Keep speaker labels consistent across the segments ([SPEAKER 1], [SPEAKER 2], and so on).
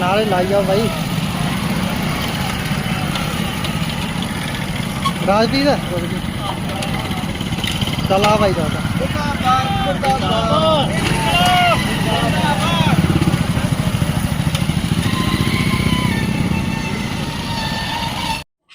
[SPEAKER 1] ਨਾਲੇ ਲਾਈ ਜਾਓ ਬਾਈ। ਰਾਜਦੀਪ ਚੱਲ ਚਲਾ ਬਾਈ ਦਾ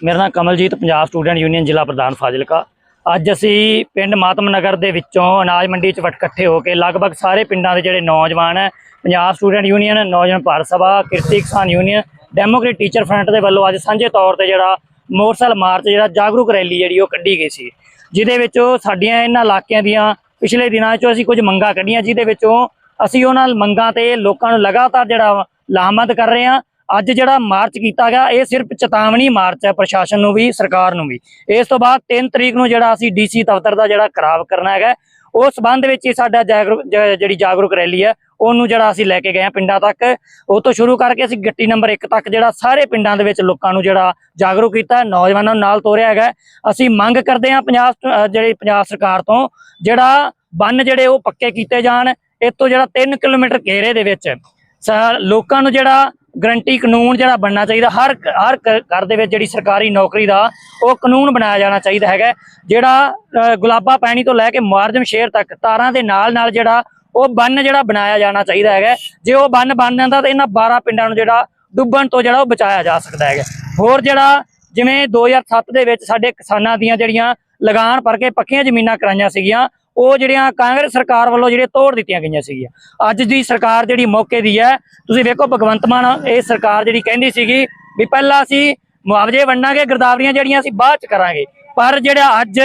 [SPEAKER 2] ਮੇਰਾ ਨਾਮ ਕਮਲਜੀਤ, ਪੰਜਾਬ ਸਟੂਡੈਂਟ ਯੂਨੀਅਨ ਜ਼ਿਲ੍ਹਾ ਪ੍ਰਧਾਨ ਫਾਜ਼ਿਲਕਾ। ਅੱਜ ਅਸੀਂ ਪਿੰਡ ਮਾਤਮ ਨਗਰ ਦੇ ਵਿੱਚੋਂ ਅਨਾਜ ਮੰਡੀ 'ਚ ਵਟ ਇਕੱਠੇ ਹੋ ਕੇ ਲਗਭਗ ਸਾਰੇ ਪਿੰਡਾਂ ਦੇ ਜਿਹੜੇ ਨੌਜਵਾਨ ਹੈ, ਪੰਜਾਬ ਸਟੂਡੈਂਟ ਯੂਨੀਅਨ ਨੌਜਵਾਨ Bharat Sabha, Kirti Kisan union Democrat teacher front ਦੇ ਵੱਲੋਂ ਅੱਜ ਸਾਂਝੇ ਤੌਰ ਤੇ ਜਿਹੜਾ ਮੋਟਰਸਾਈਕਲ ਮਾਰਚ, ਜਿਹੜਾ ਜਾਗਰੂਕ ਰੈਲੀ ਜਿਹੜੀ ਉਹ ਕੱਢੀ ਗਈ ਸੀ। ਜਿਹਦੇ ਵਿੱਚੋਂ ਸਾਡੀਆਂ ਇਹਨਾਂ ਇਲਾਕਿਆਂ ਦੀਆਂ ਪਿਛਲੇ ਦਿਨਾਂ 'ਚੋਂ ਅਸੀਂ ਕੁਝ ਮੰਗਾਂ ਕੱਢੀਆਂ, ਜਿਹਦੇ ਵਿੱਚੋਂ ਅਸੀਂ ਉਹਨਾਂ ਮੰਗਾਂ ਤੇ ਲੋਕਾਂ ਨੂੰ ਲਗਾਤਾਰ ਜਿਹੜਾ ਲਾਮਬੰਦ ਕਰ ਰਹੇ ਹਾਂ। ਅੱਜ ਜਿਹੜਾ ਮਾਰਚ ਕੀਤਾ ਗਿਆ, ਇਹ ਸਿਰਫ ਚੇਤਾਵਨੀ ਮਾਰਚ ਹੈ ਪ੍ਰਸ਼ਾਸਨ ਨੂੰ ਵੀ, ਸਰਕਾਰ ਨੂੰ ਵੀ। ਇਸ ਤੋਂ ਬਾਅਦ 3 ਤਰੀਕ ਨੂੰ ਜਿਹੜਾ ਅਸੀਂ ਡੀਸੀ ਦਫ਼ਤਰ ਦਾ ਜਿਹੜਾ ਖਰਾਬ ਕਰਨਾ ਹੈਗਾ, ਉਸ ਸੰਬੰਧ ਵਿੱਚ ਹੀ ਸਾਡਾ ਜਾਗਰੂਕ ਜਿਹੜੀ ਜਾਗਰੂਕ ਰੈਲੀ ਹੈ, ਉਹਨੂੰ ਜਿਹੜਾ ਅਸੀਂ ਲੈ ਕੇ ਗਏ ਹਾਂ ਪਿੰਡਾਂ ਤੱਕ। ਉਹ ਤੋਂ ਸ਼ੁਰੂ ਕਰਕੇ ਅਸੀਂ ਗੱਟੀ ਨੰਬਰ 1 ਤੱਕ ਜਿਹੜਾ ਸਾਰੇ ਪਿੰਡਾਂ ਦੇ ਵਿੱਚ ਲੋਕਾਂ ਨੂੰ ਜਿਹੜਾ ਜਾਗਰੂਕ ਕੀਤਾ ਨੌਜਵਾਨਾਂ ਨੂੰ ਨਾਲ ਤੋਰਿਆ ਹੈਗਾ ਅਸੀਂ ਮੰਗ ਕਰਦੇ ਹਾਂ ਪੰਜਾਬ ਜਿਹੜੀ ਪੰਜਾਬ ਸਰਕਾਰ ਤੋਂ ਜਿਹੜਾ ਬੰਨ ਜਿਹੜੇ ਉਹ ਪੱਕੇ ਕੀਤੇ ਜਾਣ, ਇਹ ਤੋਂ ਜਿਹੜਾ 3 ਕਿਲੋਮੀਟਰ ਘੇਰੇ ਦੇ ਵਿੱਚ, ਸ- ਲੋਕਾਂ ਨੂੰ ਜਿਹੜਾ ਗਰੰਟੀ ਕਾਨੂੰਨ ਜਿਹੜਾ ਬਣਨਾ ਚਾਹੀਦਾ ਹਰ ਹਰ ਘਰ ਦੇ ਵਿੱਚ ਜਿਹੜੀ ਸਰਕਾਰੀ ਨੌਕਰੀ ਦਾ ਉਹ ਕਾਨੂੰਨ ਬਣਾਇਆ ਜਾਣਾ ਚਾਹੀਦਾ ਹੈਗਾ। ਜਿਹੜਾ ਅ, ਗੁਲਾਬਾ ਪੈਣੀ ਤੋਂ ਲੈ ਕੇ ਮੁਆਰਜਮ ਸ਼ੇਰ ਤੱਕ ਤਾਰਾਂ ਦੇ ਨਾਲ ਨਾਲ ਜਿਹੜਾ ਉਹ ਬੰਨ ਜਿਹੜਾ ਬਣਾਇਆ ਜਾਣਾ ਚਾਹੀਦਾ ਹੈਗਾ। ਜੇ ਉਹ ਬੰਨ ਬਣ ਜਾਂਦਾ ਤਾਂ ਇਹਨਾਂ 12 ਪਿੰਡਾਂ ਨੂੰ ਜਿਹੜਾ ਡੁੱਬਣ ਤੋਂ ਜਿਹੜਾ ਉਹ ਬਚਾਇਆ ਜਾ ਸਕਦਾ ਹੈਗਾ। ਹੋਰ ਜਿਹੜਾ ਜਿਵੇਂ 2007 ਦੇ ਵਿੱਚ ਸਾਡੇ ਕਿਸਾਨਾਂ ਦੀਆਂ ਜਿਹੜੀਆਂ ਲਗਾਨ ਭਰ ਕੇ ਪੱਕੀਆਂ ਜ਼ਮੀਨਾਂ ਕਰਾਈਆਂ ਸੀਗੀਆਂ ਉਹ ਜਿਹੜੀਆਂ ਕਾਂਗਰਸ ਸਰਕਾਰ ਵੱਲੋਂ ਜਿਹੜੀਆਂ ਤੋੜ ਦਿੱਤੀਆਂ ਗਈਆਂ ਸੀਗੀਆਂ। ਅੱਜ ਦੀ ਸਰਕਾਰ ਜਿਹੜੀ ਮੌਕੇ ਦੀ ਹੈ, ਤੁਸੀਂ ਵੇਖੋ ਭਗਵੰਤ ਮਾਨ, ਇਹ ਸਰਕਾਰ ਜਿਹੜੀ ਕਹਿੰਦੀ ਸੀਗੀ ਵੀ ਪਹਿਲਾਂ ਅਸੀਂ ਮੁਆਵਜ਼ੇ ਵੰਡਾਂਗੇ, ਗਰਦਾਵਰੀਆਂ ਜਿਹੜੀਆਂ ਅਸੀਂ ਬਾਅਦ ਚ ਕਰਾਂਗੇ। ਪਰ ਜਿਹੜਾ ਅੱਜ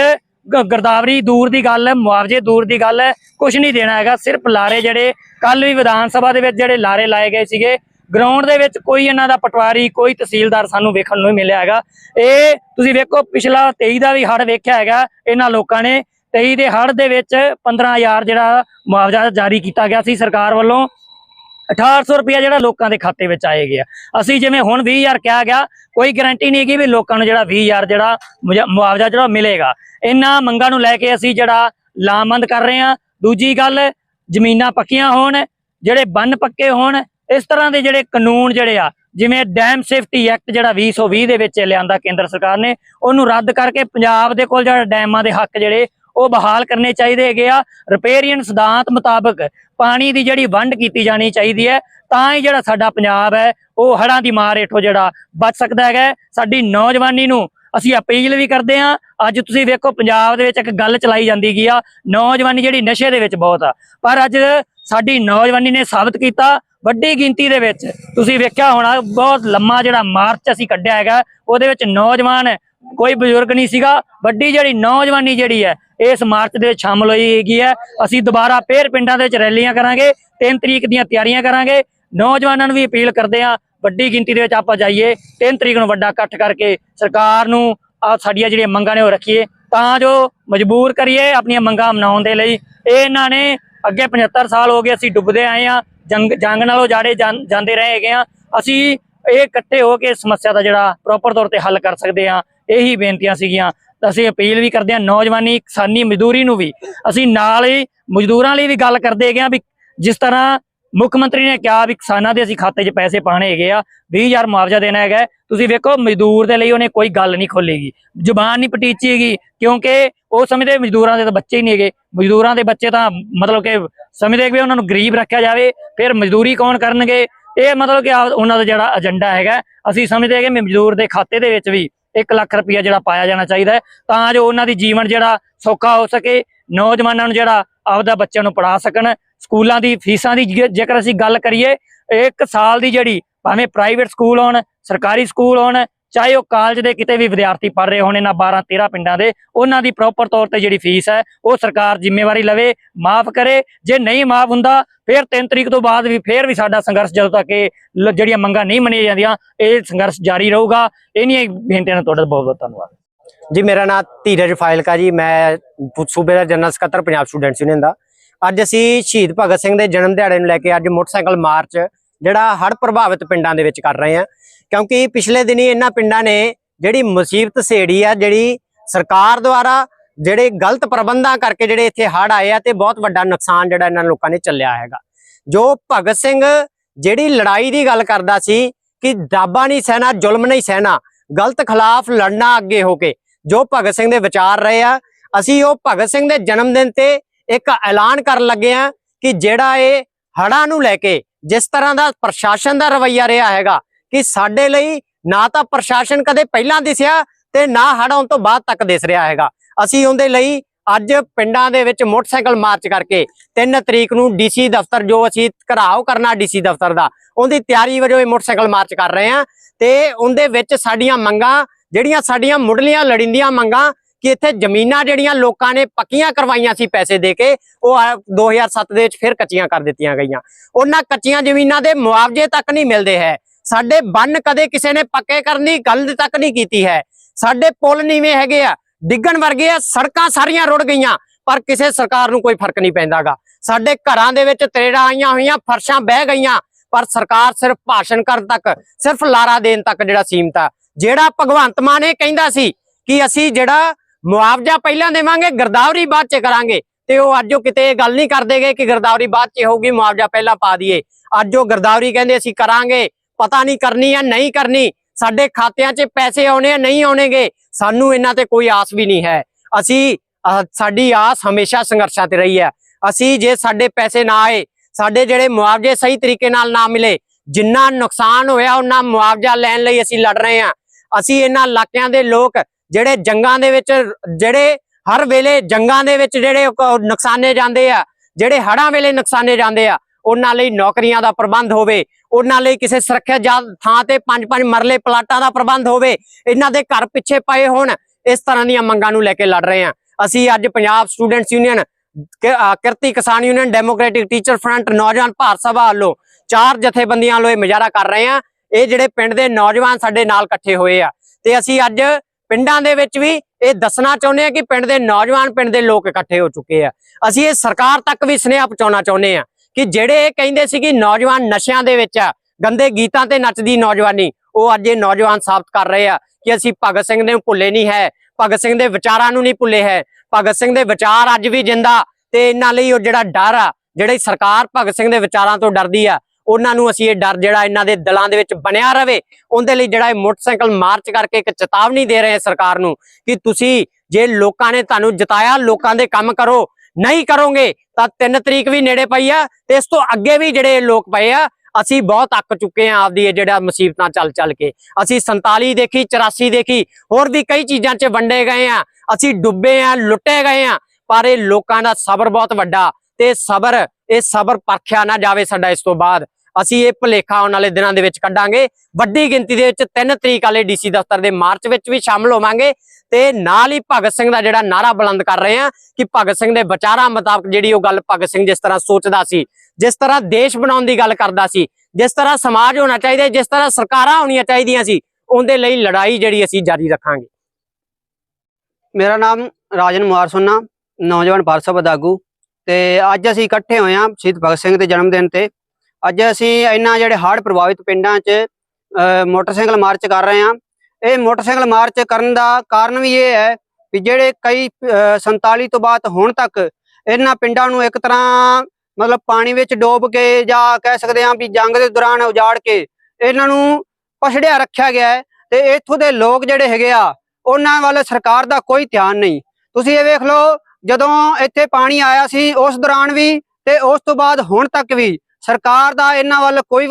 [SPEAKER 2] ਗਰਦਾਵਰੀ ਦੂਰ ਦੀ ਗੱਲ ਹੈ, ਮੁਆਵਜ਼ੇ ਦੂਰ ਦੀ ਗੱਲ ਹੈ ਕੁਝ ਨਹੀਂ ਦੇਣਾ ਹੈਗਾ, ਸਿਰਫ ਲਾਰੇ ਜਿਹੜੇ ਕੱਲ ਵੀ ਵਿਧਾਨ ਸਭਾ ਦੇ ਵਿੱਚ ਜਿਹੜੇ ਲਾਰੇ ਲਾਏ ਗਏ ਸੀਗੇ ਗਰਾਊਂਡ ਦੇ ਵਿੱਚ ਕੋਈ ਇਹਨਾਂ ਦਾ ਪਟਵਾਰੀ, ਕੋਈ ਤਹਿਸੀਲਦਾਰ ਸਾਨੂੰ ਵੇਖਣ ਨੂੰ ਨਹੀਂ ਮਿਲਿਆ ਹੈਗਾ। ਇਹ ਤੁਸੀਂ ਵੇਖੋ, ਪਿਛਲਾ 23 ਦਾ ਵੀ ਹੜ ਵੇਖਿਆ ਹੈਗਾ, ਇਹਨਾਂ ਲੋਕਾਂ ਨੇ 23 ਦੇ ਹੜ ਦੇ ਵਿੱਚ 15000 ਜਿਹੜਾ ਮੁਆਵਜ਼ਾ ਜਾਰੀ ਕੀਤਾ ਗਿਆ ਸੀ ਸਰਕਾਰ ਵੱਲੋਂ। 1800 ਰੁਪਇਆ ਜਿਹੜਾ ਲੋਕਾਂ ਦੇ ਖਾਤੇ ਵਿੱਚ ਆਏ ਗਿਆ ਅਸੀਂ ਜਿਵੇਂ ਹੁਣ 20000 ਕਿਹਾ ਗਿਆ, ਕੋਈ ਗਾਰੰਟੀ ਨਹੀਂ ਹੈਗੀ ਵੀ ਲੋਕਾਂ ਨੂੰ ਜਿਹੜਾ 20000 ਜਿਹੜਾ ਮੁਆਵਜ਼ਾ ਜਿਹੜਾ ਮਿਲੇਗਾ। ਇਹਨਾਂ ਮੰਗਾਂ ਨੂੰ ਲੈ ਕੇ ਅਸੀਂ ਜਿਹੜਾ ਲਾਮਬੰਦ ਕਰ ਰਹੇ ਹਾਂ। ਦੂਜੀ ਗੱਲ, ਜ਼ਮੀਨਾਂ ਪੱਕੀਆਂ ਹੋਣ, ਜਿਹੜੇ ਬੰਨ ਪੱਕੇ ਹੋਣ, ਇਸ ਤਰ੍ਹਾਂ ਦੇ ਜਿਹੜੇ ਕਾਨੂੰਨ ਜਿਹੜੇ ਆ, ਜਿਵੇਂ ਡੈਮ ਸੇਫਟੀ ਐਕਟ ਜਿਹੜਾ 2020 ਦੇ ਵਿੱਚ ਲਿਆਂਦਾ ਕੇਂਦਰ ਸਰਕਾਰ ਨੇ, ਉਹਨੂੰ ਰੱਦ ਕਰਕੇ ਪੰਜਾਬ ਦੇ ਕੋਲ ਜਿਹੜਾ ਡੈਮਾਂ ਦੇ ਹੱਕ ਜਿਹੜੇ ਉਹ ਬਹਾਲ ਕਰਨੇ ਚਾਹੀਦੇ ਹੈਗੇ ਆ। ਰਿਪੇਰੀਅਨ ਸਿਧਾਂਤ ਮੁਤਾਬਕ ਪਾਣੀ ਦੀ ਜਿਹੜੀ ਵੰਡ ਕੀਤੀ ਜਾਣੀ ਚਾਹੀਦੀ ਹੈ, ਤਾਂ ਹੀ ਜਿਹੜਾ ਸਾਡਾ ਪੰਜਾਬ ਹੈ, ਉਹ ਹੜ੍ਹਾਂ ਦੀ ਮਾਰ ਹੇਠੋਂ ਜਿਹੜਾ ਬਚ ਸਕਦਾ ਹੈਗਾ। ਸਾਡੀ ਨੌਜਵਾਨੀ ਨੂੰ ਅਸੀਂ ਅਪੀਲ ਵੀ ਕਰਦੇ ਹਾਂ। ਅੱਜ ਤੁਸੀਂ ਵੇਖੋ, ਪੰਜਾਬ ਦੇ ਵਿੱਚ ਇੱਕ ਗੱਲ ਚਲਾਈ ਜਾਂਦੀ ਗਈ ਆ। ਨੌਜਵਾਨੀ ਜਿਹੜੀ ਨਸ਼ੇ ਦੇ ਵਿੱਚ ਬਹੁਤ ਆ। ਪਰ ਅੱਜ ਸਾਡੀ ਨੌਜਵਾਨੀ ਨੇ ਸਾਬਤ ਕੀਤਾ। ਵੱਡੀ ਗਿਣਤੀ ਦੇ ਵਿੱਚ ਤੁਸੀਂ ਵੇਖਿਆ ਹੋਣਾ, ਬਹੁਤ ਲੰਮਾ ਜਿਹੜਾ ਮਾਰਚ ਅਸੀਂ ਕੱਢਿਆ ਹੈਗਾ, ਉਹਦੇ ਵਿੱਚ ਨੌਜਵਾਨ ਕੋਈ ਬਜ਼ੁਰਗ ਨਹੀਂ ਸੀਗਾ, ਵੱਡੀ ਜਿਹੜੀ ਨੌਜਵਾਨੀ ਜਿਹੜੀ ਹੈ, ਇਸ ਮਾਰਚ ਦੇ ਵਿੱਚ ਸ਼ਾਮਲ ਹੋਈ ਹੈਗੀ ਹੈ। ਅਸੀਂ ਦੁਬਾਰਾ ਫੇਰ ਪਿੰਡਾਂ ਦੇ ਵਿੱਚ ਰੈਲੀਆਂ ਕਰਾਂਗੇ 3 ਤਰੀਕ ਦੀਆਂ ਤਿਆਰੀਆਂ ਕਰਾਂਗੇ। ਨੌਜਵਾਨਾਂ ਨੂੰ ਵੀ ਅਪੀਲ ਕਰਦੇ ਹਾਂ, ਵੱਡੀ ਗਿਣਤੀ ਦੇ ਵਿੱਚ ਆਪਾਂ ਜਾਈਏ 3 ਤਰੀਕ ਨੂੰ ਵੱਡਾ ਇਕੱਠ ਕਰਕੇ ਸਰਕਾਰ ਨੂੰ ਆ ਸਾਡੀਆਂ ਜਿਹੜੀਆਂ ਮੰਗਾਂ ਨੇ ਉਹ ਰੱਖੀਏ, ਤਾਂ ਜੋ ਮਜਬੂਰ ਕਰੀਏ ਆਪਣੀਆਂ ਮੰਗਾਂ ਮਨਾਉਣ ਦੇ ਲਈ। ਇਹ ਇਹਨਾਂ ਨੇ ਅੱਗੇ 75 ਸਾਲ ਹੋ ਗਏ ਅਸੀਂ ਡੁੱਬਦੇ ਆਏ ਆ ਜੰਗ ਜੰਗ ਨਾਲੋਂ ਜਾੜੇ ਜਾਂ- ਜਾਂਦੇ ਰਹੇ ਹੈਗੇ ਆ ਅਸੀਂ ਇਹ ਇਕੱਠੇ ਹੋ ਕੇ ਸਮੱਸਿਆ ਦਾ ਜਿਹੜਾ ਪ੍ਰੋਪਰ ਤੌਰ ਤੇ ਹੱਲ ਕਰ ਸਕਦੇ ਆ ਇਹੀ ਬੇਨਤੀਆਂ ਸੀਗੀਆਂ। ਤਾਂ ਅਸੀਂ ਅਪੀਲ ਵੀ ਕਰਦੇ ਹਾਂ ਨੌਜਵਾਨੀ, ਕਿਸਾਨੀ ਮਜ਼ਦੂਰੀ ਨੂੰ ਵੀ। ਅਸੀਂ ਨਾਲ ਹੀ ਮਜ਼ਦੂਰਾਂ ਲਈ ਵੀ ਗੱਲ ਕਰਦੇ ਹੈਗੇ ਆ ਵੀ ਜਿਸ ਤਰ੍ਹਾਂ ਮੁੱਖ ਮੰਤਰੀ ਨੇ ਕਿਹਾ ਵੀ ਕਿਸਾਨਾਂ ਦੇ ਅਸੀਂ ਖਾਤੇ 'ਚ ਪੈਸੇ ਪਾਣੇ ਹੈਗੇ ਆ 20000 ਮੁਆਵਜ਼ਾ ਦੇਣਾ ਹੈਗਾ ਤੁਸੀਂ ਵੇਖੋ, ਮਜ਼ਦੂਰ ਦੇ ਲਈ ਉਹਨੇ ਕੋਈ ਗੱਲ ਨਹੀਂ ਖੋਲੇਗੀ ਜ਼ੁਬਾਨ ਨਹੀਂ ਪਟੀਚੀ ਹੈਗੀ, ਕਿਉਂਕਿ ਉਹ ਸਮਝਦੇ ਮਜ਼ਦੂਰਾਂ ਦੇ ਤਾਂ ਬੱਚੇ ਹੀ ਨਹੀਂ ਹੈਗੇ। ਮਜ਼ਦੂਰਾਂ ਦੇ ਬੱਚੇ ਤਾਂ ਮਤਲਬ ਕਿ ਸਮਝਦੇ ਕਿ ਉਹਨਾਂ ਨੂੰ ਗਰੀਬ ਰੱਖਿਆ ਜਾਵੇ, ਫਿਰ ਮਜ਼ਦੂਰੀ ਕੌਣ ਕਰਨਗੇ? ਇਹ ਮਤਲਬ ਕਿ ਆ- ਉਹਨਾਂ ਦਾ ਜਿਹੜਾ ਏਜੰਡਾ ਹੈਗਾ। ਅਸੀਂ ਸਮਝਦੇ ਹਾਂ ਕਿ ਮਜ਼ਦੂਰ ਦੇ ਖਾਤੇ ਦੇ ਵਿੱਚ ਵੀ 1 ਲੱਖ ਰੁਪਇਆ ਜਿਹੜਾ ਪਾਇਆ ਜਾਣਾ ਚਾਹੀਦਾ ਹੈ, ਤਾਂ ਜੋ ਉਹਨਾਂ ਦੀ ਜੀਵਨ ਜਿਹੜਾ ਸੌਖਾ ਹੋ ਸਕੇ, ਨੌਜਵਾਨਾਂ ਨੂੰ ਜਿਹੜਾ ਆਪਦਾ ਬੱਚਿਆਂ ਨੂੰ ਪੜ੍ਹਾ ਸਕਣ। ਸਕੂਲਾਂ ਦੀ ਫੀਸਾਂ ਦੀ ਜੇਕਰ ਅਸੀਂ ਗੱਲ ਕਰੀਏ, ਇੱਕ ਸਾਲ ਦੀ ਜਿਹੜੀ ਭਾਵੇਂ ਪ੍ਰਾਈਵੇਟ ਸਕੂਲ ਹੋਣ, ਸਰਕਾਰੀ ਸਕੂਲ ਹੋਣ ਚਾਹੇ ਉਹ ਕਾਲਜ ਦੇ ਕਿਤੇ ਵੀ ਵਿਦਿਆਰਥੀ ਪੜ੍ਹ ਰਹੇ ਹੋਣ, ਇਹਨਾਂ 12 13 ਪਿੰਡਾਂ ਦੇ, ਉਹਨਾਂ ਦੀ ਪ੍ਰੋਪਰ ਤੌਰ ਤੇ ਜਿਹੜੀ ਫੀਸ ਹੈ, ਉਹ ਸਰਕਾਰ ਜ਼ਿੰਮੇਵਾਰੀ ਲਵੇ, ਮਾਫ ਕਰੇ, ਜੇ ਨਹੀਂ ਮਾਫ ਹੁੰਦਾ, ਫਿਰ 3 ਤਰੀਕ ਤੋਂ ਬਾਅਦ ਵੀ ਫਿਰ ਵੀ ਸਾਡਾ ਸੰਘਰਸ਼ ਜਦੋਂ ਤੱਕ ਇਹ ਜਿਹੜੀਆਂ ਮੰਗਾਂ ਨਹੀਂ ਮੰਨੀਆਂ ਜਾਂਦੀਆਂ, ਇਹ ਸੰਘਰਸ਼ ਜਾਰੀ ਰਹੂਗਾ। ਇਹਨੀਆਂ ਬੇਨਤੀਆਂ ਨਾਲ ਤੁਹਾਡਾ ਬਹੁਤ ਬਹੁਤ ਧੰਨਵਾਦ।
[SPEAKER 3] ਜੀ, ਮੇਰਾ ਨਾਮ ਧੀਰਜ ਫਾਇਲਕਾ ਜੀ, ਮੈਂ ਸੂਬੇ ਦਾ ਜਨਰਲ ਸਕੱਤਰ, ਪੰਜਾਬ ਸਟੂਡੈਂਟਸ ਯੂਨੀਅਨ ਦਾ। ਅੱਜ ਅਸੀਂ ਸ਼ਹੀਦ ਭਗਤ ਸਿੰਘ ਦੇ ਜਨਮ ਦਿਹਾੜੇ ਨੂੰ ਲੈ ਕੇ ਅੱਜ ਮੋਟਰਸਾਈਕਲ ਮਾਰਚ, ਜਿਹੜਾ ਹੜ੍ਹ ਪ੍ਰਭਾਵਿਤ ਪਿੰਡਾਂ ਦੇ ਵਿੱਚ ਕਰ ਰਹੇ ਹਾਂ। ਕਿਉਂਕਿ ਪਿਛਲੇ ਦਿਨੀ ਇਹਨਾਂ ਪਿੰਡਾਂ ਨੇ ਜਿਹੜੀ ਮੁਸੀਬਤ ਸੇੜੀ ਆ, ਜਿਹੜੀ ਸਰਕਾਰ ਦੁਆਰਾ ਜਿਹੜੇ ਗਲਤ ਪ੍ਰਬੰਧਾਂ ਕਰਕੇ ਜਿਹੜੇ ਇੱਥੇ ਹੜ ਆਏ ਆ ਤੇ ਬਹੁਤ ਵੱਡਾ ਨੁਕਸਾਨ ਜਿਹੜਾ ਇਹਨਾਂ ਲੋਕਾਂ ਨੇ ਚੱਲਿਆ ਹੈਗਾ। ਜੋ ਭਗਤ ਸਿੰਘ ਜਿਹੜੀ ਲੜਾਈ ਦੀ ਗੱਲ ਕਰਦਾ ਸੀ ਕਿ ਦਾਬਾ ਨਹੀਂ ਸਹਿਣਾ, ਜ਼ੁਲਮ ਨਹੀਂ ਸਹਿਣਾ, ਗਲਤ ਖਿਲਾਫ ਲੜਨਾ ਅੱਗੇ ਹੋ ਕੇ, ਜੋ ਭਗਤ ਸਿੰਘ ਦੇ ਵਿਚਾਰ ਰਹੇ ਆ, ਅਸੀਂ ਉਹ ਭਗਤ ਸਿੰਘ ਦੇ ਜਨਮ ਦਿਨ ਤੇ ਇੱਕ ਐਲਾਨ ਕਰਨ ਲੱਗੇ ਆ ਕਿ ਜਿਹੜਾ ਇਹ ਹੜਾਂ ਨੂੰ ਲੈ ਕੇ ਜਿਸ ਤਰ੍ਹਾਂ ਦਾ ਪ੍ਰਸ਼ਾਸਨ ਦਾ ਰਵੱਈਆ ਰਿਹਾ ਹੈਗਾ ਕਿ ਸਾਡੇ ਲਈ ਨਾ ਤਾਂ ਪ੍ਰਸ਼ਾਸਨ ਕਦੇ ਪਹਿਲਾਂ ਦਿਸਿਆ ਤੇ ਨਾ ਹੜ੍ਹ ਤੋਂ ਬਾਅਦ ਤੱਕ ਦਿਸ ਰਿਹਾ ਹੈਗਾ। ਅਸੀਂ ਉਹਦੇ ਲਈ ਅੱਜ ਪਿੰਡਾਂ ਦੇ ਵਿੱਚ ਮੋਟਰਸਾਈਕਲ ਮਾਰਚ ਕਰਕੇ 3 ਤਰੀਕ ਨੂੰ ਡੀਸੀ ਦਫ਼ਤਰ ਜੋ ਅਸੀਂ ਘਰਾਓ ਕਰਨਾ ਡੀਸੀ ਦਫ਼ਤਰ ਦਾ, ਉਹਦੀ ਤਿਆਰੀ ਵਜੋਂ ਇਹ ਮੋਟਰਸਾਈਕਲ ਮਾਰਚ ਕਰ ਰਹੇ ਆ ਤੇ ਉਹਦੇ ਵਿੱਚ ਸਾਡੀਆਂ ਮੰਗਾਂ, ਜਿਹੜੀਆਂ ਸਾਡੀਆਂ ਮੁੱਢਲੀਆਂ ਲੜਿੰਦੀਆਂ ਮੰਗਾਂ ਕਿ ਇੱਥੇ ਜ਼ਮੀਨਾਂ ਜਿਹੜੀਆਂ ਲੋਕਾਂ ਨੇ ਪੱਕੀਆਂ ਕਰਵਾਈਆਂ ਸੀ ਪੈਸੇ ਦੇ ਕੇ, ਉਹ ਆ 2007 ਦੇ ਵਿੱਚ ਫਿਰ ਕੱਚੀਆਂ ਕਰ ਦਿੱਤੀਆਂ ਗਈਆਂ। ਉਹਨਾਂ ਕੱਚੀਆਂ ਜ਼ਮੀਨਾਂ ਦੇ ਮੁਆਵਜ਼ੇ ਤੱਕ ਨਹੀਂ ਮਿਲਦੇ ਹੈ। ਸਾਡੇ ਬੰਨ ਕਦੇ ਕਿਸੇ ਨੇ ਪੱਕੇ ਕਰਨ ਦੀ ਗੱਲ ਤੱਕ ਨਹੀਂ ਕੀਤੀ ਹੈ। ਸਾਡੇ ਪੁਲ ਨੀਵੇਂ ਹੈਗੇ ਆ, ਡਿੱਗਣ ਵਰਗੇ ਆ, ਸੜਕਾਂ ਸਾਰੀਆਂ ਰੁੜ ਗਈਆਂ, ਪਰ ਕਿਸੇ ਸਰਕਾਰ ਨੂੰ ਕੋਈ ਫ਼ਰਕ ਨਹੀਂ ਪੈਂਦਾਗਾ। ਸਾਡੇ ਘਰਾਂ ਦੇ ਵਿੱਚ ਤਰੇੜਾਂ ਆਈਆਂ ਹੋਈਆਂ, ਫਰਸ਼ਾਂ ਬਹਿ ਗਈਆਂ, ਪਰ ਸਰਕਾਰ ਸਿਰਫ ਭਾਸ਼ਣ ਕਰਨ ਤੱਕ, ਸਿਰਫ ਲਾਰਾ ਦੇਣ ਤੱਕ ਜਿਹੜਾ ਸੀਮਤ ਆ। ਜਿਹੜਾ ਭਗਵੰਤ ਮਾਨ ਇਹ ਕਹਿੰਦਾ ਸੀ ਕਿ ਅਸੀਂ ਜਿਹੜਾ ਮੁਆਵਜ਼ਾ ਪਹਿਲਾਂ ਦੇਵਾਂਗੇ, ਗਰਦਾਵਰੀ ਬਾਅਦ ਚ ਕਰਾਂਗੇ, ਤੇ ਉਹ ਅੱਜ ਉਹ ਕਿਤੇ ਇਹ ਗੱਲ ਨਹੀਂ ਕਰਦੇਗੇ ਕਿ ਗਰਦਾਵਰੀ ਬਾਅਦ ਚ ਹੋਊਗੀ, ਮੁਆਵਜ਼ਾ ਪਹਿਲਾਂ ਪਾ ਦਈਏ। ਅੱਜ ਉਹ ਗਰਦਾਵਰੀ ਕਹਿੰਦੇ ਅਸੀਂ ਕਰਾਂਗੇ ਪਤਾ ਨਹੀਂ ਕਰਨੀ ਆ ਨਹੀਂ ਕਰਨੀ, ਸਾਡੇ ਖਾਤਿਆਂ 'ਚ ਪੈਸੇ ਆਉਣੇ ਆ, ਨਹੀਂ ਆਉਣਗੇ, ਸਾਨੂੰ ਇਹਨਾਂ ਤੇ ਕੋਈ ਆਸ ਵੀ ਨਹੀਂ ਹੈ। ਅਸੀਂ ਸਾਡੀ ਆਸ ਹਮੇਸ਼ਾ ਸੰਘਰਸ਼ਾਂ ਤੇ ਰਹੀ ਹੈ। ਅਸੀਂ ਜੇ ਸਾਡੇ ਪੈਸੇ ਨਾ ਆਏ, ਸਾਡੇ ਜਿਹੜੇ ਮੁਆਵਜ਼ੇ ਸਹੀ ਤਰੀਕੇ ਨਾਲ ਨਾ ਮਿਲੇ, ਜਿੰਨਾ ਨੁਕਸਾਨ ਹੋਇਆ ਉਹਨਾਂ ਮੁਆਵਜ਼ਾ ਲੈਣ ਲਈ ਅਸੀਂ ਲੜ ਰਹੇ ਹਾਂ। ਅਸੀਂ ਇਹਨਾਂ ਇਲਾਕਿਆਂ ਦੇ ਲੋਕ, ਜਿਹੜੇ ਜੰਗਾਂ ਦੇ ਵਿੱਚ, ਜਿਹੜੇ ਹਰ ਵੇਲੇ ਜੰਗਾਂ ਦੇ ਵਿੱਚ ਜਿਹੜੇ ਨੁਕਸਾਨੇ ਜਾਂਦੇ ਆ, ਜਿਹੜੇ ਹੜ੍ਹਾਂ ਵੇਲੇ ਨੁਕਸਾਨੇ ਜਾਂਦੇ ਆ ਉਹਨਾਂ ਲਈ ਨੌਕਰੀਆਂ ਦਾ ਪ੍ਰਬੰਧ ਹੋਵੇ, ਉਹਨਾਂ ਲਈ ਕਿਸੇ ਸੁਰੱਖਿਆ ਜਾ ਥਾਂ ਤੇ ਪੰਜ ਪੰਜ ਮਰਲੇ ਪਲਾਟਾਂ ਦਾ ਪ੍ਰਬੰਧ ਹੋਵੇ, ਇਹਨਾਂ ਦੇ ਘਰ ਪਿੱਛੇ ਪਏ ਹੋਣ, ਇਸ ਤਰ੍ਹਾਂ ਦੀਆਂ ਮੰਗਾਂ ਨੂੰ ਲੈ ਕੇ ਲੜ ਰਹੇ ਹਾਂ। ਅਸੀਂ ਅੱਜ ਪੰਜਾਬ ਸਟੂਡੈਂਟਸ ਯੂਨੀਅਨ ਕਿ- Kirti Kisan union democratic teacher front ਨੌਜਵਾਨ ਭਾਰਤ ਸਭਾ ਵੱਲੋਂ ਚਾਰ ਜਥੇਬੰਦੀਆਂ ਵੱਲੋਂ ਇਹ ਮੁਜ਼ਾਹਰਾ ਕਰ ਰਹੇ ਹਾਂ। ਇਹ ਜਿਹੜੇ ਪਿੰਡ ਦੇ ਨੌਜਵਾਨ ਸਾਡੇ ਨਾਲ ਇਕੱਠੇ ਹੋਏ ਆ। ਤੇ ਅਸੀਂ ਅੱਜ ਪਿੰਡਾਂ ਦੇ ਵਿੱਚ ਵੀ ਇਹ ਦੱਸਣਾ ਚਾਹੁੰਦੇ ਆ ਕਿ ਪਿੰਡ ਦੇ ਨੌਜਵਾਨ, ਪਿੰਡ ਦੇ ਲੋਕ ਇਕੱਠੇ ਹੋ ਚੁੱਕੇ ਆ। ਅਸੀਂ ਇਹ ਸਰਕਾਰ ਤੱਕ ਵੀ ਸੁਨੇਹਾ ਪਹੁੰਚਾਉਣਾ ਚਾਹੁੰਦੇ ਆ ਕਿ ਜਿਹੜੇ ਇਹ ਕਹਿੰਦੇ ਸੀ ਕਿ ਨੌਜਵਾਨ ਨਸ਼ਿਆਂ ਦੇ ਵਿੱਚ ਆ, ਗੰਦੇ ਗੀਤਾਂ ਤੇ ਨੱਚਦੀ ਨੌਜਵਾਨੀ, ਉਹ ਅੱਜ ਇਹ ਨੌਜਵਾਨ ਸਾਬਤ ਕਰ ਰਹੇ ਆ ਕਿ ਅਸੀਂ ਭਗਤ ਸਿੰਘ ਨੂੰ ਭੁੱਲੇ ਨਹੀਂ ਹੈ, ਭਗਤ ਸਿੰਘ ਦੇ ਵਿਚਾਰਾਂ ਨੂੰ ਨਹੀਂ ਭੁੱਲੇ ਹੈ, ਭਗਤ ਸਿੰਘ ਦੇ ਵਿਚਾਰ ਅੱਜ ਵੀ ਜਿੰਦਾ ਤੇ ਇਹਨਾਂ ਲਈ ਉਹ ਜਿਹੜਾ ਡਰ ਆ, ਜਿਹੜੀ ਸਰਕਾਰ ਭਗਤ ਸਿੰਘ ਦੇ ਵਿਚਾਰਾਂ ਤੋਂ ਡਰਦੀ ਆ, ਉਹਨਾਂ ਨੂੰ ਅਸੀਂ ਇਹ ਡਰ ਜਿਹੜਾ ਇਹਨਾਂ ਦੇ ਦਿਲਾਂ ਦੇ ਵਿੱਚ ਬਣਿਆ ਰਵੇ, ਉਹਦੇ ਲਈ ਜਿਹੜਾ ਇਹ ਮੋਟਰਸਾਈਕਲ ਮਾਰਚ ਕਰਕੇ ਇੱਕ ਚੇਤਾਵਨੀ ਦੇ ਰਹੇ ਸਰਕਾਰ ਨੂੰ ਕਿ ਤੁਸੀਂ ਜੇ ਲੋਕਾਂ ਨੇ ਤੁਹਾਨੂੰ ਜਿਤਾਇਆ, ਲੋਕਾਂ ਦੇ ਕੰਮ ਕਰੋ ਨਹੀਂ ਕਰੋਗੇ, ਤਾਂ 3 ਤਰੀਕ ਵੀ ਨੇੜੇ ਪਈ ਆ, ਤੇ ਇਸ ਤੋਂ ਅੱਗੇ ਵੀ ਜਿਹੜੇ ਲੋਕ ਪਏ ਆ, ਅਸੀਂ ਬਹੁਤ ਅੱਕ ਚੁੱਕੇ ਆ ਆਪਦੀ ਇਹ ਜਿਹੜਾ ਮੁਸੀਬਤਾਂ ਚੱਲ ਚੱਲ ਕੇ। ਅਸੀਂ 47 ਦੇਖੀ 84 ਦੇਖੀ, ਹੋਰ ਵੀ ਕਈ ਚੀਜ਼ਾਂ 'ਚ ਵੰਡੇ ਗਏ ਆ। ਅਸੀਂ ਡੁੱਬੇ ਆ, ਲੁੱਟੇ ਗਏ ਆ, ਪਰ ਇਹ ਲੋਕਾਂ ਦਾ ਸਬਰ ਬਹੁਤ ਵੱਡਾ, ਤੇ ਸਬਰ, ਇਹ ਸਬਰ ਪਰਖਿਆ ਨਾ ਜਾਵੇ ਸਾਡਾ ਇਸ ਤੋਂ ਬਾਅਦ। ਅਸੀਂ ਇਹ ਭੁਲੇਖਾ ਆਉਣ ਵਾਲੇ ਦਿਨਾਂ ਦੇ ਵਿੱਚ ਕੱਢਾਂਗੇ। ਵੱਡੀ ਗਿਣਤੀ ਦੇ ਵਿੱਚ 3 ਤਰੀਕ ਵਾਲੇ ਡੀਸੀ ਦਫ਼ਤਰ ਦੇ ਮਾਰਚ ਵਿੱਚ ਵੀ ਸ਼ਾਮਲ ਹੋਵਾਂਗੇ ਤੇ ਨਾਲ ਹੀ ਭਗਤ ਸਿੰਘ ਦਾ ਜਿਹੜਾ ਨਾਰਾ ਬੁਲੰਦ ਕਰ ਰਹੇ ਆ ਕਿ ਭਗਤ ਸਿੰਘ ਦੇ ਵਿਚਾਰਾਂ ਮੁਤਾਬਕ ਜਿਹੜੀ ਉਹ ਗੱਲ ਭਗਤ ਸਿੰਘ ਜਿਸ ਤਰ੍ਹਾਂ ਸੋਚਦਾ ਸੀ, ਜਿਸ ਤਰ੍ਹਾਂ ਦੇਸ਼ ਬਣਾਉਣ ਦੀ ਗੱਲ ਕਰਦਾ ਸੀ, ਜਿਸ ਤਰ੍ਹਾਂ ਸਮਾਜ ਹੋਣਾ ਚਾਹੀਦਾ, ਜਿਸ ਤਰ੍ਹਾਂ ਸਰਕਾਰਾਂ ਹੋਣੀਆਂ ਚਾਹੀਦੀਆਂ ਸੀ, ਉਹਦੇ ਲਈ ਲੜਾਈ ਜਿਹੜੀ ਅਸੀਂ ਜਾਰੀ ਰੱਖਾਂਗੇ।
[SPEAKER 4] ਮੇਰਾ ਨਾਮ ਰਾਜਨ ਮੁਹਾਰ ਸੋਨਾ, ਨੌਜਵਾਨ ਭਾਰਤ ਸਭਾ ਤੇ ਅੱਜ ਅਸੀਂ ਇਕੱਠੇ ਹੋਏ ਹਾਂ ਸ਼ਹੀਦ ਭਗਤ ਸਿੰਘ ਦੇ ਜਨਮ ਦਿਨ ਤੇ। ਅੱਜ ਅਸੀਂ ਇਹਨਾਂ ਜਿਹੜੇ ਹੜ੍ਹ ਪ੍ਰਭਾਵਿਤ ਪਿੰਡਾਂ 'ਚ ਅ, ਮੋਟਰਸਾਈਕਲ ਮਾਰਚ ਕਰ ਰਹੇ ਹਾਂ। ਇਹ ਮੋਟਰਸਾਈਕਲ ਮਾਰਚ ਕਰਨ ਦਾ ਕਾਰਨ ਵੀ ਇਹ ਹੈ ਵੀ ਜਿਹੜੇ ਕਈ ਅ, 47 ਤੋਂ ਬਾਅਦ ਹੁਣ ਤੱਕ ਇਹਨਾਂ ਪਿੰਡਾਂ ਨੂੰ ਇੱਕ ਤਰ੍ਹਾਂ ਮਤਲਬ ਪਾਣੀ ਵਿੱਚ ਡੋਬ ਕੇ ਜਾਂ ਕਹਿ ਸਕਦੇ ਹਾਂ ਵੀ ਜੰਗ ਦੇ ਦੌਰਾਨ ਉਜਾੜ ਕੇ ਇਹਨਾਂ ਨੂੰ ਪਛੜਿਆ ਰੱਖਿਆ ਗਿਆ ਹੈ ਤੇ ਇੱਥੋਂ ਦੇ ਲੋਕ ਜਿਹੜੇ ਹੈਗੇ ਆ ਉਹਨਾਂ ਵੱਲ ਸਰਕਾਰ ਦਾ ਕੋਈ ਧਿਆਨ ਨਹੀਂ। ਤੁਸੀਂ ਇਹ ਵੇਖ ਲਓ ਜਦੋਂ ਇੱਥੇ ਪਾਣੀ ਆਇਆ ਸੀ ਉਸ ਦੌਰਾਨ ਵੀ ਤੇ ਉਸ ਤੋਂ ਬਾਅਦ ਹੁਣ ਤੱਕ ਵੀ ਸਰਕਾਰ ਦਾ ਇਹਨਾਂ ਵੱਲ ਕੋਈ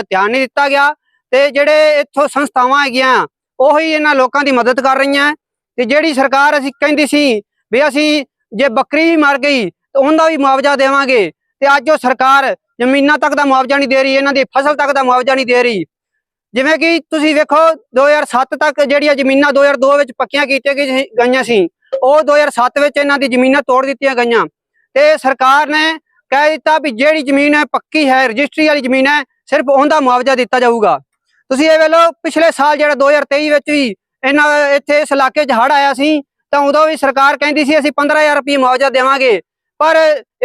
[SPEAKER 4] ਧਿਆਨ ਨਹੀਂ ਦਿੱਤਾ ਗਿਆ ਤੇ ਜਿਹੜੇ ਇੱਥੋਂ ਸੰਸਥਾਵਾਂ ਹੈਗੀਆਂ, ਉਹੀ ਇਹਨਾਂ ਲੋਕਾਂ ਦੀ ਮਦਦ ਕਰ ਰਹੀਆਂ। ਤੇ ਜਿਹੜੀ ਸਰਕਾਰ ਅਸੀਂ ਕਹਿੰਦੀ ਸੀ ਵੀ ਅਸੀਂ ਜੇ ਬੱਕਰੀ ਵੀ ਮਰ ਗਈ, ਤਾਂ ਉਹਦਾ ਵੀ ਮੁਆਵਜ਼ਾ ਦੇਵਾਂਗੇ। ਤੇ ਅੱਜ ਉਹ ਸਰਕਾਰ ਜ਼ਮੀਨਾਂ ਤੱਕ ਦਾ ਮੁਆਵਜ਼ਾ ਨਹੀਂ ਦੇ ਰਹੀ, ਇਹਨਾਂ ਦੀ ਫਸਲ ਤੱਕ ਦਾ ਮੁਆਵਜ਼ਾ ਨਹੀਂ ਦੇ ਰਹੀ। ਜਿਵੇਂ ਕਿ ਤੁਸੀਂ ਵੇਖੋ 2007 ਤੱਕ ਜਿਹੜੀਆਂ ਜ਼ਮੀਨਾਂ 2002 ਵਿੱਚ ਪੱਕੀਆਂ ਕੀਤੀਆਂ ਗਈ- ਗਈਆਂ ਸੀ, ਉਹ 2007 ਵਿੱਚ ਇਹਨਾਂ ਦੀ ਜ਼ਮੀਨਾਂ ਤੋੜ ਦਿੱਤੀਆਂ ਗਈਆਂ। ਤੇ ਸਰਕਾਰ ਨੇ ਕਹਿ ਦਿੱਤਾ ਵੀ ਜਿਹੜੀ ਜ਼ਮੀਨ ਹੈ ਪੱਕੀ ਹੈ ਰਜਿਸਟਰੀ ਵਾਲੀ ਜ਼ਮੀਨ ਹੈ ਸਿਰਫ ਉਹਦਾ ਮੁਆਵਜ਼ਾ ਦਿੱਤਾ ਜਾਊਗਾ। ਤੁਸੀਂ ਇਹ ਵੇਲੋ ਪਿਛਲੇ ਸਾਲ ਜਿਹੜਾ 2023 ਵਿੱਚ ਵੀ ਇਹਨਾਂ ਇੱਥੇ ਇਸ ਇਲਾਕੇ 'ਚ ਹੜ੍ਹ ਆਇਆ ਸੀ ਤਾਂ ਉਦੋਂ ਵੀ ਸਰਕਾਰ ਕਹਿੰਦੀ ਸੀ ਅਸੀਂ 15000 ਰੁਪਏ ਮੁਆਵਜ਼ਾ ਦੇਵਾਂਗੇ। ਪਰ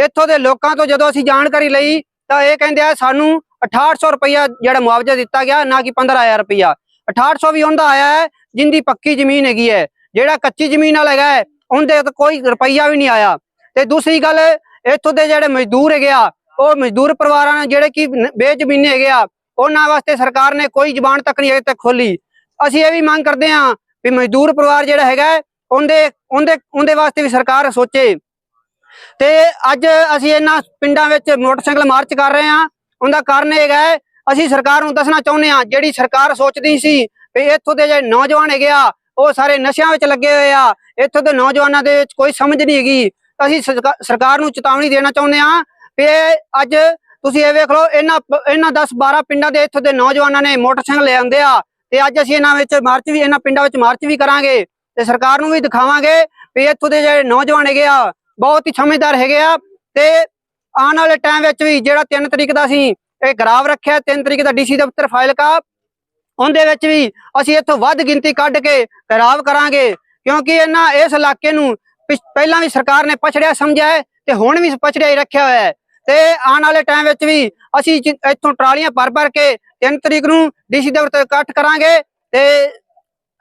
[SPEAKER 4] ਇੱਥੋਂ ਦੇ ਲੋਕਾਂ ਤੋਂ ਜਦੋਂ ਅਸੀਂ ਜਾਣਕਾਰੀ ਲਈ ਤਾਂ ਇਹ ਕਹਿੰਦੇ ਆ ਸਾਨੂੰ 6800 ਰੁਪਇਆ ਜਿਹੜਾ ਮੁਆਵਜ਼ਾ ਦਿੱਤਾ ਗਿਆ ਨਾ ਕਿ 15000 ਰੁਪਇਆ 6800 ਵੀ ਉਹਦਾ ਆਇਆ ਹੈ ਜਿੰਦੀ ਪੱਕੀ ਜ਼ਮੀਨ ਹੈਗੀ ਹੈ। ਜਿਹੜਾ ਕੱਚੀ ਜ਼ਮੀਨ ਵਾਲਾ ਹੈਗਾ ਹੈ, ਉਹਦੇ ਤੇ ਕੋਈ ਰੁਪਈਆ ਵੀ ਨਹੀਂ ਆਇਆ। ਤੇ ਦੂਸਰੀ ਗੱਲ ਇੱਥੋਂ ਦੇ ਜਿਹੜੇ ਮਜ਼ਦੂਰ ਹੈਗੇ ਆ, ਉਹ ਮਜ਼ਦੂਰ ਪਰਿਵਾਰਾਂ ਨੇ ਜਿਹੜੇ ਕਿ ਬੇਜ਼ਮੀਨੇ ਹੈਗੇ ਆ, ਉਹਨਾਂ ਵਾਸਤੇ ਸਰਕਾਰ ਨੇ ਕੋਈ ਜ਼ਬਾਨ ਤੱਕ ਨਹੀਂ ਅਜੇ ਤੱਕ ਖੋਲੀ ਅਸੀਂ ਇਹ ਵੀ ਮੰਗ ਕਰਦੇ ਹਾਂ ਵੀ ਮਜ਼ਦੂਰ ਪਰਿਵਾਰ ਜਿਹੜਾ ਹੈਗਾ ਉਹਦੇ ਉਹਦੇ ਉਹਦੇ ਵਾਸਤੇ ਵੀ ਸਰਕਾਰ ਸੋਚੇ। ਤੇ ਅੱਜ ਅਸੀਂ ਇਹਨਾਂ ਪਿੰਡਾਂ ਵਿੱਚ ਮੋਟਰਸਾਈਕਲ ਮਾਰਚ ਕਰ ਰਹੇ ਹਾਂ। ਉਹਦਾ ਕਾਰਨ ਇਹ ਹੈਗਾ ਅਸੀਂ ਸਰਕਾਰ ਨੂੰ ਦੱਸਣਾ ਚਾਹੁੰਦੇ ਹਾਂ, ਜਿਹੜੀ ਸਰਕਾਰ ਸੋਚਦੀ ਸੀ ਵੀ ਇੱਥੋਂ ਦੇ ਜਿਹੜੇ ਨੌਜਵਾਨ ਹੈਗੇ ਆ, ਉਹ ਸਾਰੇ ਨਸ਼ਿਆਂ ਵਿੱਚ ਲੱਗੇ ਹੋਏ ਆ, ਇੱਥੋਂ ਦੇ ਨੌਜਵਾਨਾਂ ਦੇ ਵਿੱਚ ਕੋਈ ਸਮਝ ਨਹੀਂ ਹੈਗੀ। ਅਸੀਂ ਸਰਕਾ- ਸਰਕਾਰ ਨੂੰ ਚੇਤਾਵਨੀ ਦੇਣਾ ਚਾਹੁੰਦੇ ਹਾਂ ਵੀ ਇਹ ਅੱਜ ਤੁਸੀਂ ਇਹ ਵੇਖ ਲਓ, ਇਹਨਾਂ ਇਹਨਾਂ 10 12 ਪਿੰਡਾਂ ਦੇ ਇੱਥੋਂ ਦੇ ਨੌਜਵਾਨਾਂ ਨੇ ਮੋਟਰਸਾਈਕਲ ਲੈ ਆਉਂਦੇ ਆ ਤੇ ਅੱਜ ਅਸੀਂ ਇਹਨਾਂ ਵਿੱਚ ਮਾਰਚ ਵੀ, ਇਹਨਾਂ ਪਿੰਡਾਂ ਵਿੱਚ ਮਾਰਚ ਵੀ ਕਰਾਂਗੇ ਤੇ ਸਰਕਾਰ ਨੂੰ ਵੀ ਦਿਖਾਵਾਂਗੇ ਵੀ ਇੱਥੋਂ ਦੇ ਜਿਹੜੇ ਨੌਜਵਾਨ ਹੈਗੇ ਆ, ਬਹੁਤ ਹੀ ਸਮਝਦਾਰ ਹੈਗੇ ਆ ਤੇ ਆਉਣ ਵਾਲੇ ਟਾਈਮ ਵਿੱਚ ਵੀ ਜਿਹੜਾ 3 ਤਰੀਕ ਦਾ ਅਸੀਂ ਇਹ ਗਰਾਵ ਰੱਖਿਆ 3 ਤਰੀਕ ਦਾ ਡੀਸੀ ਦਫ਼ਤਰ ਫਾਈਲ ਕਾ, ਉਹਦੇ ਵਿੱਚ ਵੀ ਅਸੀਂ ਇੱਥੋਂ ਵੱਧ ਗਿਣਤੀ ਕੱਢ ਕੇ ਗਰਾਵ ਕਰਾਂਗੇ ਕਿਉਂਕਿ ਇਹਨਾਂ ਇਸ ਇਲਾਕੇ ਨੂੰ ਪਹਿਲਾਂ ਵੀ ਸਰਕਾਰ ਨੇ ਪਛੜਿਆ ਸਮਝਿਆ ਹੈ ਤੇ ਹੁਣ ਵੀ ਪਛੜਿਆ ਹੀ ਰੱਖਿਆ ਹੋਇਆ ਹੈ। ਤੇ ਆਉਣ ਵਾਲੇ ਟਾਈਮ ਵਿੱਚ ਵੀ ਅਸੀਂ ਇੱਥੋਂ ਟਰਾਲੀਆਂ ਭਰ ਭਰ ਕੇ 3 ਤਰੀਕ ਨੂੰ ਡੀਸੀ ਉੱਤੇ ਇਕੱਠ ਕਰਾਂਗੇ ਤੇ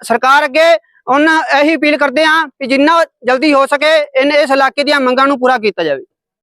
[SPEAKER 4] ਸਰਕਾਰ ਅੱਗੇ ਉਹਨਾਂ ਇਹੀ ਅਪੀਲ ਕਰਦੇ ਹਾਂ ਕਿ ਜਿੰਨਾ ਜਲਦੀ ਹੋ ਸਕੇ ਇਹਨੇ ਇਸ ਇਲਾਕੇ ਦੀਆਂ ਮੰਗਾਂ ਨੂੰ ਪੂਰਾ ਕੀਤਾ ਜਾਵੇ।